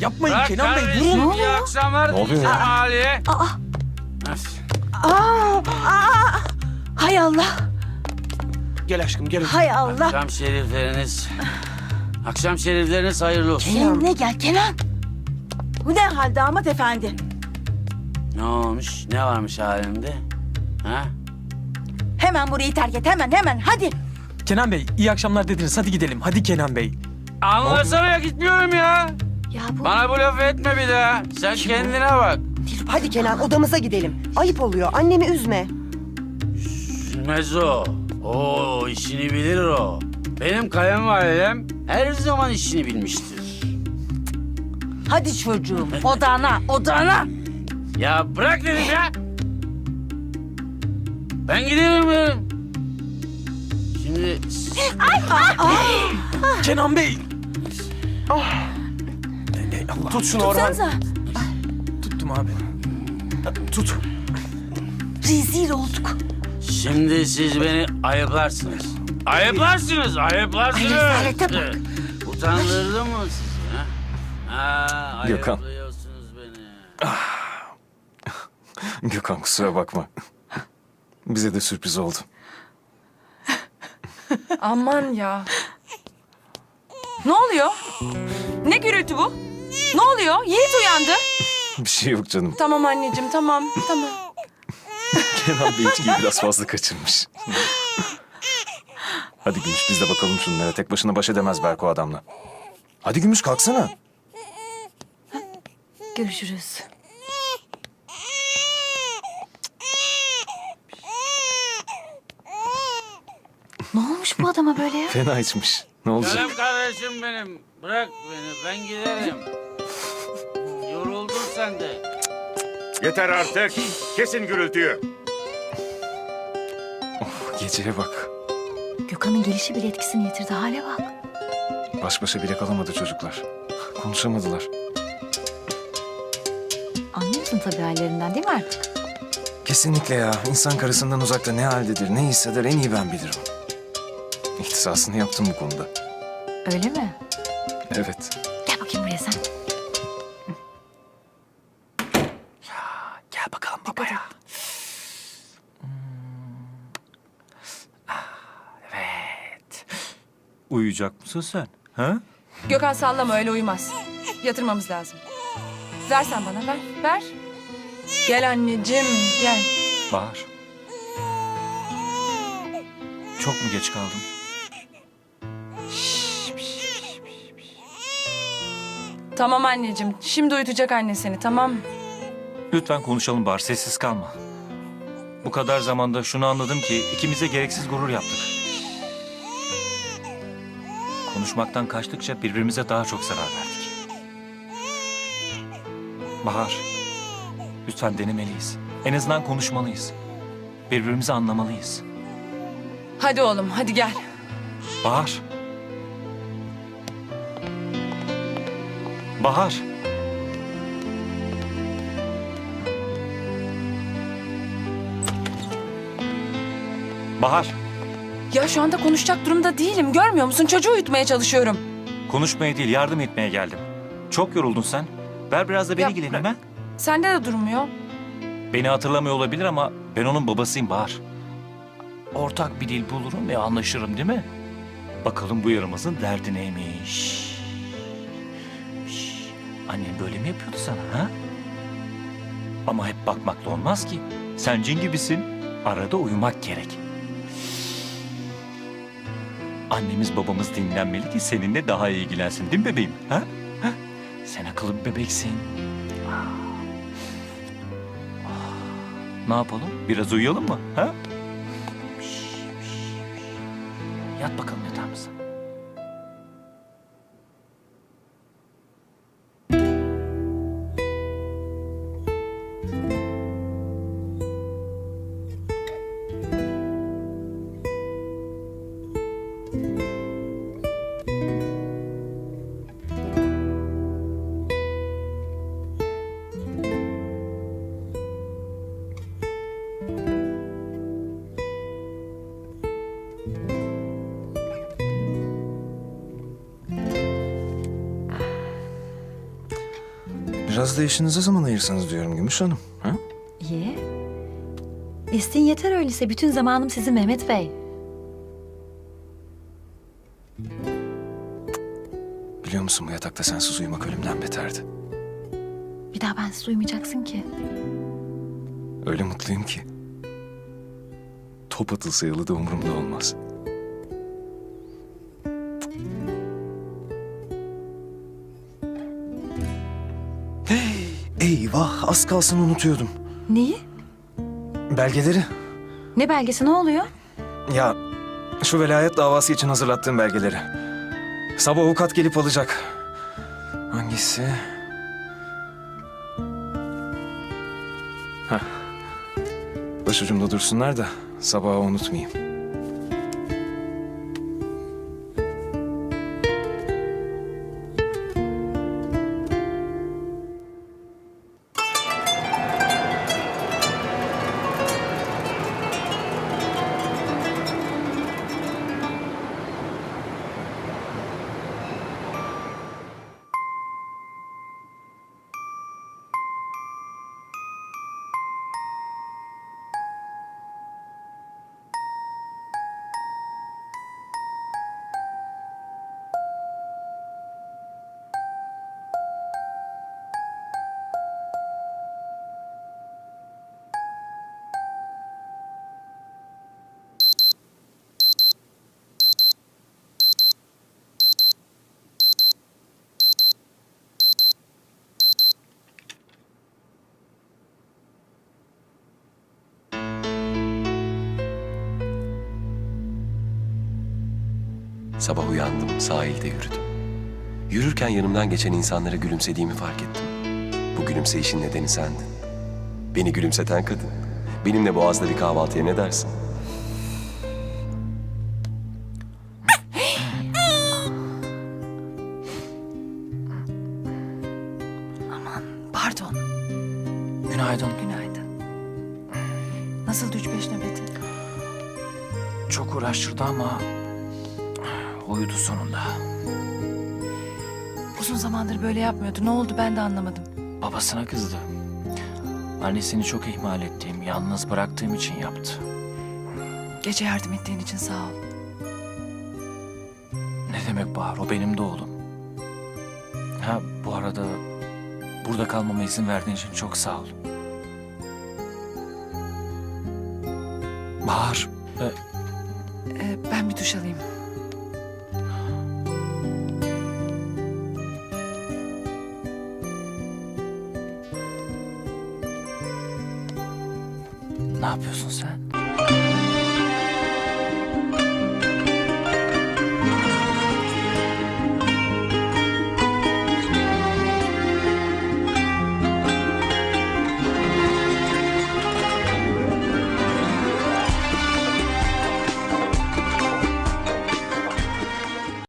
Yapmayın Bırak Kenan Bey kardeşim, durun. İyi akşamlar. Ne oluyor ya? Aliye. Hay Allah, Gel aşkım gel. hay Allah. Akşam şerifleriniz. Akşam şerifleriniz hayırlı olsun. Kendine gel Kenan. Bu ne hal damat efendi? Ne olmuş? Ne varmış halimde? Ha? Hemen burayı terk et, hemen hemen hadi. Kenan Bey iyi akşamlar dediniz. Hadi gidelim. Hadi Kenan Bey. Anlasana ya gitmiyorum ya. Ya bu Bana bu lafı etme bir daha. Sen kendine bak. Hadi Kenan odamıza gidelim. Ayıp oluyor. Annemi üzme. Üzülmez o. Oo işini bilir o. Benim kayınvalidem her zaman işini bilmiştir. hadi çocuğum odana, odana. Ya bırak dedim ya. Ben giderim ya. Şimdi Kenan Bey. Ey Allah. Tut şunu Orhan. Sanza. Tuttum abi. Tut. Rezil olduk. Şimdi siz beni ayıplarsınız. Ayıplarsınız, ayıplarsınız. Rezalete bak. Utandırdım mı sizi? Ha? Ha, Gökhan. ayıplıyorsunuz beni. Gökhan kusura bakma. Bize de sürpriz oldu. Aman ya. Ne oluyor? Ne gürültü bu? Ne oluyor? Yiğit uyandı. Bir şey yok canım. Tamam anneciğim tamam tamam. Kenan Bey içkiyi biraz fazla kaçırmış. Hadi Gümüş biz de bakalım şunlara. Tek başına baş edemez Berko adamla. Hadi Gümüş kalksana. Görüşürüz. Ne olmuş bu adama böyle ya? Fena içmiş. Ne olacak? Canım kardeşim benim. Bırak beni, ben giderim. De. Yeter artık. Kesin gürültüyü. Geceye bak. Gökhan'ın gelişi bile etkisini yitirdi. Hale bak. Baş başa bile kalamadı çocuklar. Konuşamadılar. Anlıyorsun tabii hallerinden değil mi artık? Kesinlikle ya. İnsan karısından uzakta ne haldedir, ne hisseder en iyi ben bilirim. İhtisasını yaptım bu konuda. Öyle mi? Evet. Gel bakayım buraya sen. bakalım babaya. Uyuyacak mısın sen? Ha? Gökhan sallama öyle uyumaz. Yatırmamız lazım. Ver sen bana ver ver. Gel anneciğim gel. Bahar. Çok mu geç kaldım? Tamam anneciğim şimdi uyutacak anne seni tamam. Lütfen konuşalım Bahar, sessiz kalma. Bu kadar zamanda şunu anladım ki ikimize gereksiz gurur yaptık. Konuşmaktan kaçtıkça birbirimize daha çok zarar verdik. Bahar, lütfen denemeliyiz. En azından konuşmalıyız. Birbirimizi anlamalıyız. Hadi oğlum hadi gel. Bahar. Bahar. Bahar, Ya şu anda konuşacak durumda değilim görmüyor musun? Çocuğu uyutmaya çalışıyorum. konuşmaya değil yardım etmeye geldim. Çok yoruldun sen. Ver biraz da beni Ya ha. Sende de durmuyor. Beni hatırlamıyor olabilir ama ben onun babasıyım Bahar. Ortak bir dil bulurum ve anlaşırım değil mi? Bakalım bu yaramazın derdi neymiş? Şş, Annen böyle mi yapıyordu sana ha? Ama hep bakmakla olmaz ki. Sen cin gibisin. Arada uyumak gerek. Annemiz babamız dinlenmeli ki seninle daha iyi ilgilensin değil mi bebeğim? Ha? Sen akıllı bir bebeksin. Ne yapalım? Biraz uyuyalım mı? Ha? Yat bakalım yatağımıza. Biraz da işinize zaman ayırsanız diyorum Gümüş Hanım. Ha? İyi. İstin yeter öyleyse. Bütün zamanım sizin Mehmet Bey. Biliyor musun bu yatakta sensiz uyumak ölümden beterdi. Bir daha bensiz uyumayacaksın ki. Öyle mutluyum ki. Top atılsa yalı da umurumda olmaz. Eyvah az kalsın unutuyordum. Neyi? Belgeleri. Ne belgesi ne oluyor? Ya şu velayet davası için hazırlattığım belgeleri. Sabah avukat gelip alacak. Hangisi? Hah. Başucumda dursunlar da sabahı unutmayayım. Sabah uyandım, sahilde yürüdüm. Yürürken yanımdan geçen insanlara gülümsediğimi fark ettim. Bu gülümseyişin nedeni sendin. Beni gülümseten kadın. Benimle Boğaz'da bir kahvaltıya ne dersin? Pardon. Günaydın. Günaydın. Nasıldı üç beş nöbetin? Çok uğraştırdı ama uyudu sonunda. Uzun zamandır böyle yapmıyordu. Ne oldu ben de anlamadım. Babasına kızdı. Annesini çok ihmal ettiğim, yalnız bıraktığım için yaptı. Gece yardım ettiğin için sağ ol. Ne demek Bahar, o benim de oğlum. Ha bu arada burada kalmama izin verdiğin için çok sağ ol. Bahar, e, Ee, ben bir duş alayım. Ne yapıyorsun sen?